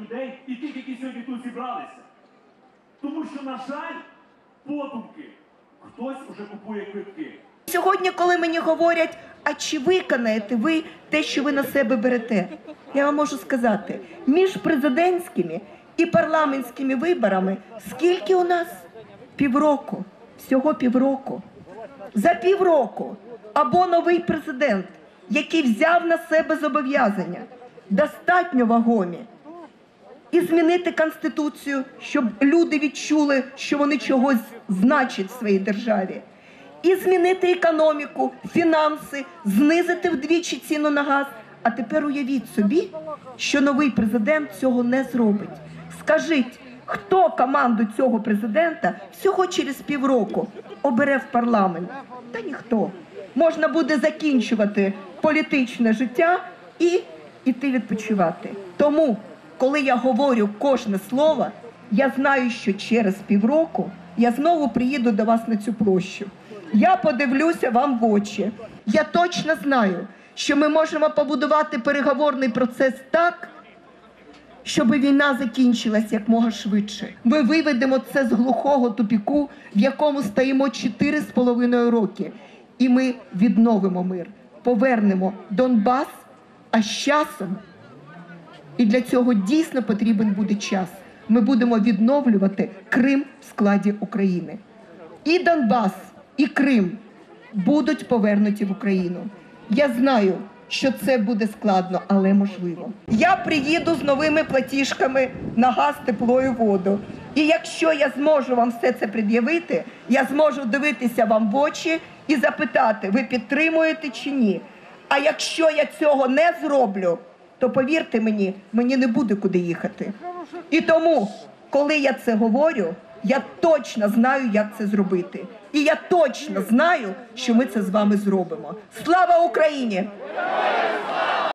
людей і тих, які сьогодні тут зібралися. Тому що, на жаль, подумки, хтось уже купує квитки. Сьогодні, коли мені говорять, а чи виконаєте ви те, що ви на себе берете, я вам можу сказати, між президентськими і парламентськими виборами скільки у нас? Півроку, всього півроку. За півроку або новий президент, який взяв на себе зобов'язання, достатньо вагомі, і змінити конституцію, щоб люди відчули, що вони чогось значать в своїй державі, і змінити економіку, фінанси, знизити вдвічі ціну на газ. А тепер уявіть собі, що новий президент цього не зробить. Скажіть, хто команду цього президента всього через півроку обере в парламент? Та ніхто. Можна буде закінчувати політичне життя і іти відпочивати. Тому коли я говорю кожне слово, я знаю, що через півроку я знову приїду до вас на цю площу. Я подивлюся вам в очі. Я точно знаю, що ми можемо побудувати переговорний процес так, щоб війна закінчилась якмога швидше. Ми виведемо це з глухого тупіку, в якому стоїмо 4,5 роки, і ми відновимо мир, повернемо Донбас, а з часом і для цього дійсно потрібен буде час. Ми будемо відновлювати Крим в складі України. І Донбас, і Крим будуть повернуті в Україну. Я знаю, що це буде складно, але можливо. Я приїду з новими платіжками на газ, тепло і воду. І якщо я зможу вам все це пред'явити, я зможу дивитися вам в очі і запитати, ви підтримуєте чи ні. А якщо я цього не зроблю, то повірте мені, мені не буде куди їхати. І тому, коли я це говорю, я точно знаю, як це зробити. І я точно знаю, що ми це з вами зробимо. Слава Україні!